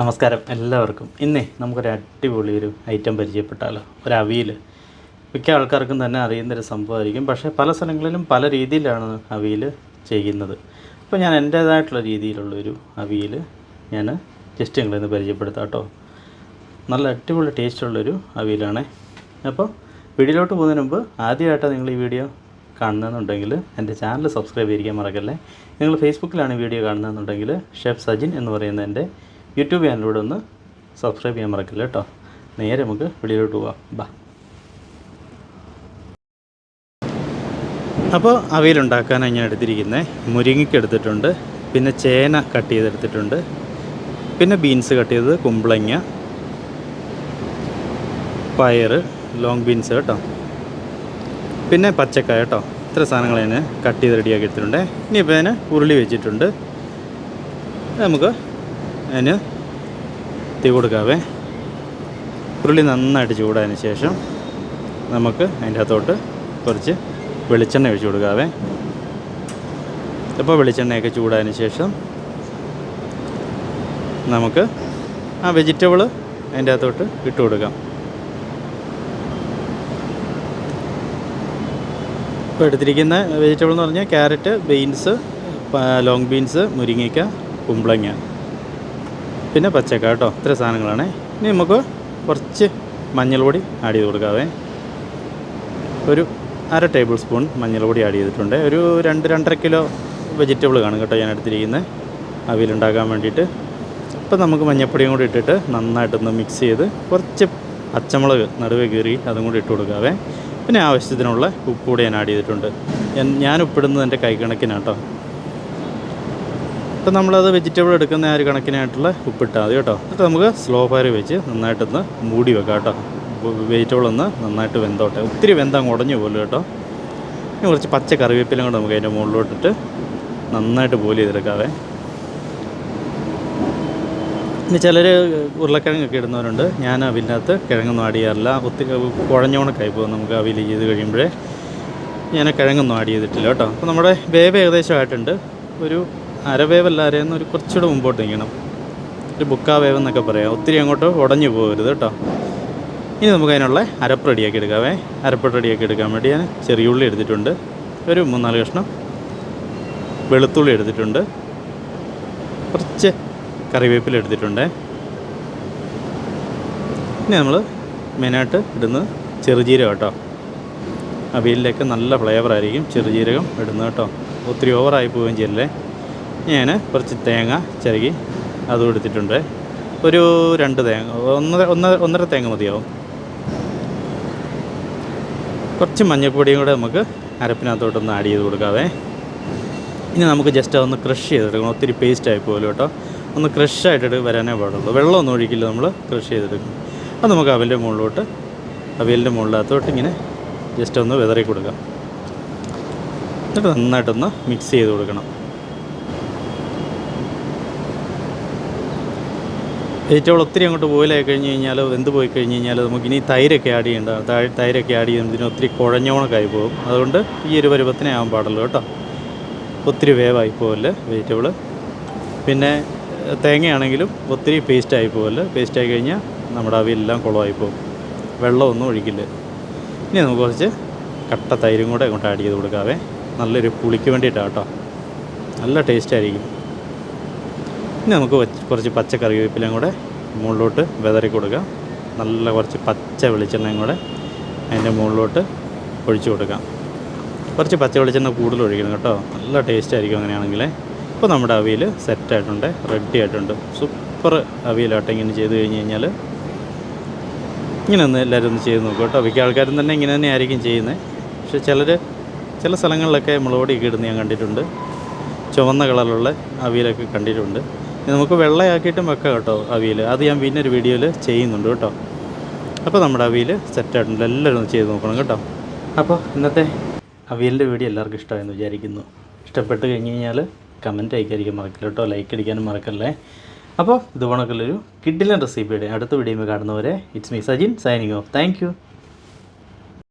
നമസ്കാരം എല്ലാവർക്കും. ഇന്നേ നമുക്കൊരു അടിപൊളി ഒരു ഐറ്റം പരിചയപ്പെട്ടാലോ. ഒരു അവിയൽ. മിക്ക ആൾക്കാർക്കും തന്നെ അറിയുന്നൊരു സംഭവമായിരിക്കും. പക്ഷേ പല സ്ഥലങ്ങളിലും പല രീതിയിലാണ് അവിയൽ ചെയ്യുന്നത്. അപ്പോൾ ഞാൻ എന്റേതായിട്ടുള്ള രീതിയിലുള്ളൊരു അവിയൽ ഞാൻ ജസ്റ്റ് നിങ്ങളിന്ന് പരിചയപ്പെടുത്താം കേട്ടോ. നല്ല അടിപൊളി ടേസ്റ്റുള്ളൊരു അവിയലാണേ. അപ്പോൾ വീഡിയോയിലോട്ട് പോകുന്നതിന് മുമ്പ് ആദ്യമായിട്ടാണ് നിങ്ങൾ ഈ വീഡിയോ കാണുന്നതെന്നുണ്ടെങ്കിൽ എന്റെ ചാനൽ സബ്സ്ക്രൈബ് ചെയ്തിരിക്കാൻ മറക്കല്ലേ. നിങ്ങൾ ഫേസ്ബുക്കിലാണ് വീഡിയോ കാണുന്നതെന്നുണ്ടെങ്കിൽ ഷെഫ് സജിൻ എന്ന് പറയുന്ന എന്റെ യൂട്യൂബ് ചാനലിലൂടെ ഒന്ന് സബ്സ്ക്രൈബ് ചെയ്യാൻ മറക്കില്ല കേട്ടോ നേരെ നമുക്ക് വീഡിയോയിലോട്ട് പോവാം. ബാ. അപ്പോൾ അവയിലുണ്ടാക്കാനാണ് ഞാൻ എടുത്തിരിക്കുന്നത് മുരിങ്ങയ്ക്ക് എടുത്തിട്ടുണ്ട്. പിന്നെ ചേന കട്ട് ചെയ്തെടുത്തിട്ടുണ്ട്. പിന്നെ ബീൻസ് കട്ട് ചെയ്തത് കുമ്പളങ്ങ. പയർ ലോങ് ബീൻസ് കേട്ടോ പിന്നെ പച്ചക്കായ കേട്ടോ ഇത്ര സാധനങ്ങൾ ഞാൻ കട്ട് ചെയ്ത് റെഡിയാക്കി എടുത്തിട്ടുണ്ട്. ഇനിയിപ്പോൾ ഞാൻ ഉരുളി വെച്ചിട്ടുണ്ട്. നമുക്ക് അതിന് തീ കൊടുക്കാവേ. ഉരുളി നന്നായിട്ട് ചൂടായതിന് ശേഷം നമുക്ക് അതിന്റെ അകത്തോട്ട് കുറച്ച് വെളിച്ചെണ്ണ ഒഴിച്ചു കൊടുക്കാവേ. അപ്പോൾ വെളിച്ചെണ്ണയൊക്കെ ചൂടായതിന് ശേഷം നമുക്ക് ആ വെജിറ്റബിൾ അതിന്റെ അകത്തോട്ട് ഇട്ട് കൊടുക്കാം. ഇപ്പോൾ എടുത്തിരിക്കുന്ന വെജിറ്റബിൾ എന്ന് പറഞ്ഞാൽ ക്യാരറ്റ് ബീൻസ് ലോങ് ബീൻസ് മുരിങ്ങയ്ക്ക കുമ്പളങ്ങ. പിന്നെ പച്ചക്ക കേട്ടോ. ഇത്ര സാധനങ്ങളാണ്. ഇനി നമുക്ക് കുറച്ച് മഞ്ഞൾപ്പൊടി ആഡ് ചെയ്ത് കൊടുക്കാവേ. ഒരു അര ടേബിൾ സ്പൂൺ മഞ്ഞൾപ്പൊടി ആഡ് ചെയ്തിട്ടുണ്ട്. ഒരു രണ്ട് രണ്ടര കിലോ വെജിറ്റബിൾ കാണും കേട്ടോ ഞാൻ എടുത്തിരിക്കുന്നത് അവിയലുണ്ടാക്കാൻ വേണ്ടിയിട്ട്. ഇപ്പം നമുക്ക് മഞ്ഞൾപ്പൊടിയും കൂടി ഇട്ടിട്ട് നന്നായിട്ടൊന്ന് മിക്സ് ചെയ്ത് കുറച്ച് പച്ചമുളക് നടുവേ കീറി അതും കൂടി ഇട്ട് കൊടുക്കാവേ. പിന്നെ ആവശ്യത്തിനുള്ള ഉപ്പ് കൂടി ഞാൻ ആഡ് ചെയ്തിട്ടുണ്ട്. ഞാൻ- ഉപ്പിടുന്നത് എന്റെ കൈ കണക്കിനാണ് കേട്ടോ. ഇപ്പം നമ്മളത് വെജിറ്റബിൾ എടുക്കുന്ന ആ ഒരു കണക്കിനായിട്ടുള്ള ഉപ്പിട്ടാൽ മതി കേട്ടോ. എന്നിട്ട് നമുക്ക് സ്ലോ ഫയർ വെച്ച് നന്നായിട്ടൊന്ന് മൂടി വെക്കാം കേട്ടോ. വെജിറ്റബിൾ ഒന്ന് നന്നായിട്ട് വെന്തോട്ടെ. ഒത്തിരി വെന്തം ഉടഞ്ഞു പോലും കേട്ടോ. ഇനി കുറച്ച് പച്ച കറിവേപ്പിലും കൂടെ നമുക്ക് അതിന്റെ മുകളിലോട്ടിട്ട് നന്നായിട്ട് ബോയിൽ ചെയ്തെടുക്കാവേ. ഇനി ചിലർ ഉരുളക്കിഴങ്ങൊക്കെ ഇടുന്നവരുണ്ട്. ഞാൻ അവിനകത്ത് കിഴങ്ങൊന്നും ആഡ് ചെയ്യാറില്ല. ഒത്തിരി കുഴഞ്ഞോണക്കായി പോകും നമുക്ക് അവിൽ ചെയ്ത് കഴിയുമ്പോഴേ. ഞാൻ കിഴങ്ങൊന്നും ആഡ് ചെയ്തിട്ടില്ല കേട്ടോ. അപ്പോൾ നമ്മുടെ വേവ് ഏകദേശമായിട്ടുണ്ട് ഒരു അരവേവല്ല അരയെന്ന് ഒരു കുറച്ചുകൂടെ മുമ്പോട്ട് നിൽക്കണം. ഒരു ബുക്കാ വേവ് എന്നൊക്കെ പറയാം. ഒത്തിരി അങ്ങോട്ട് ഉടഞ്ഞു പോകരുത് കേട്ടോ. ഇനി നമുക്ക് അതിനുള്ള അരപ്പ് റെഡിയാക്കി എടുക്കാവേ. അരപ്പ് റെഡിയാക്കി എടുക്കാൻ വേണ്ടി ഞാൻ ചെറിയ ഉള്ളി എടുത്തിട്ടുണ്ട്. ഒരു മൂന്നാൽ കഷ്ണം വെളുത്തുള്ളി എടുത്തിട്ടുണ്ട്. കുറച്ച് കറിവേപ്പില എടുത്തിട്ടുണ്ട്. ഇനി നമ്മൾ മെയിനായിട്ട് ഇടുന്നത് ചെറുജീരകം കേട്ടോ. അവിയലിലേക്ക് നല്ല ഫ്ലേവറായിരിക്കും ചെറുജീരകം ഇടുന്നത് കേട്ടോ. ഒത്തിരി ഓവറായി പോവുകയും ചെയ്യല്ലേ? ഞാൻ കുറച്ച് തേങ്ങ ചിരകി അതും എടുത്തിട്ടുണ്ട്. ഒരു രണ്ട് തേങ്ങ ഒന്നര ഒന്ന് ഒന്നര തേങ്ങ മതിയാവും. കുറച്ച് മഞ്ഞൾപ്പൊടിയും കൂടെ നമുക്ക് അരപ്പിനകത്തോട്ടൊന്ന് ആഡ് ചെയ്ത് കൊടുക്കാവേ. ഇനി നമുക്ക് ജസ്റ്റ് അതൊന്ന് ക്രഷ് ചെയ്തെടുക്കണം. ഒത്തിരി പേസ്റ്റ് ആയി പോലും കേട്ടോ. ഒന്ന് ക്രഷ് ആയിട്ട് വരാനേ പാടുള്ളൂ. വെള്ളമൊന്നും ഒഴിക്കില്ല നമ്മൾ ക്രഷ് ചെയ്തെടുക്കും അത് നമുക്ക് അവലിന്റെ മുകളിലോട്ട് അവലിന്റെ മുകളിലകത്തോട്ട് ഇങ്ങനെ ജസ്റ്റ് ഒന്ന് വിതറി കൊടുക്കാം. എന്നിട്ട് നന്നായിട്ടൊന്ന് മിക്സ് ചെയ്ത് കൊടുക്കണം. വെജിറ്റബിൾ ഒത്തിരി അങ്ങോട്ട് ബോയിലായി കഴിഞ്ഞ് കഴിഞ്ഞാൽ വെന്ത് പോയി കഴിഞ്ഞ് കഴിഞ്ഞാൽ നമുക്ക് ഇനി തൈരൊക്കെ ആഡ് ചെയ്യേണ്ട തൈരൊക്കെ ആഡ് ചെയ്യുമ്പോൾ ഇതിന് ഒത്തിരി കുഴഞ്ഞോണക്കായി പോകും. അതുകൊണ്ട് ഈ ഒരു പരുവത്തിനെ ആകാൻ പാടുള്ളൂ കേട്ടോ. ഒത്തിരി വേവായി പോകല്ലേ വെജിറ്റബിൾ പിന്നെ തേങ്ങയാണെങ്കിലും ഒത്തിരി പേസ്റ്റായി ആയി പേസ്റ്റായി കഴിഞ്ഞാൽ നമ്മുടെ അവിയെല്ലാം കുളമായി പോകും. വെള്ളമൊന്നും ഒഴിക്കില്ല. ഇനി നമുക്ക് കുറച്ച് കട്ട തൈരും കൂടെ അങ്ങോട്ട് ആഡ് ചെയ്ത് കൊടുക്കാവേ. നല്ലൊരു പുളിക്ക് വേണ്ടിയിട്ടാണ് കേട്ടോ. നല്ല ടേസ്റ്റ് ആയിരിക്കും. ഇനി നമുക്ക് കുറച്ച് പച്ചക്കറി വേപ്പിലയും കൂടെ മുകളിലോട്ട് വിതറി കൊടുക്കാം നല്ല കുറച്ച് പച്ച വെളിച്ചെണ്ണയും കൂടെ അതിന്റെ മുകളിലോട്ട് ഒഴിച്ചു കൊടുക്കാം കുറച്ച് പച്ച വെളിച്ചെണ്ണ കൂടുതൽ ഒഴിക്കണം കേട്ടോ. നല്ല ടേസ്റ്റ് ആയിരിക്കും അങ്ങനെയാണെങ്കിൽ ഇപ്പോൾ നമ്മുടെ അവിയൽ സെറ്റായിട്ടുണ്ട് റെഡി ആയിട്ടുണ്ട്. സൂപ്പർ അവിയലാട്ടോ ഇങ്ങനെ ചെയ്ത് കഴിഞ്ഞ് കഴിഞ്ഞാൽ ഇങ്ങനെ ഒന്ന് എല്ലാവരും ഒന്ന് ചെയ്ത് നോക്കും കേട്ടോ. മിക്ക ആൾക്കാരും തന്നെ ഇങ്ങനെ തന്നെ ആയിരിക്കും ചെയ്യുന്നത് പക്ഷെ ചിലർ ചില സ്ഥലങ്ങളിലൊക്കെ മുളകൊടിയൊക്കെ ഇടുന്ന ഞാൻ കണ്ടിട്ടുണ്ട്. ചുവന്ന കളറിലുള്ള അവിയലൊക്കെ കണ്ടിട്ടുണ്ട്. നമുക്ക് വെള്ളയാക്കിയിട്ടും വെക്കാം കേട്ടോ അവിയൽ. അത് ഞാൻ പിന്നെ ഒരു വീഡിയോയിൽ ചെയ്യുന്നുണ്ട് കേട്ടോ. അപ്പോൾ നമ്മുടെ അവിയൽ സെറ്റായിട്ടുണ്ട് എല്ലാവരും ഒന്ന് ചെയ്ത് നോക്കണം കേട്ടോ. അപ്പോൾ ഇന്നത്തെ അവിയലിന്റെ വീഡിയോ എല്ലാവർക്കും ഇഷ്ടമായെന്ന് വിചാരിക്കുന്നു. ഇഷ്ടപ്പെട്ട് കഴിഞ്ഞ് കഴിഞ്ഞാൽ കമന്റ് അയക്കാതിരിക്കാൻ മറക്കില്ല കേട്ടോ. ലൈക്ക് അടിക്കാനും മറക്കല്ലേ. അപ്പോൾ ഇതുപോണക്കുള്ളൊരു കിഡിലൻ റെസിപ്പിയുടെ അടുത്ത വീഡിയോ കാണുന്നവരെ it's me Sajin signing off thank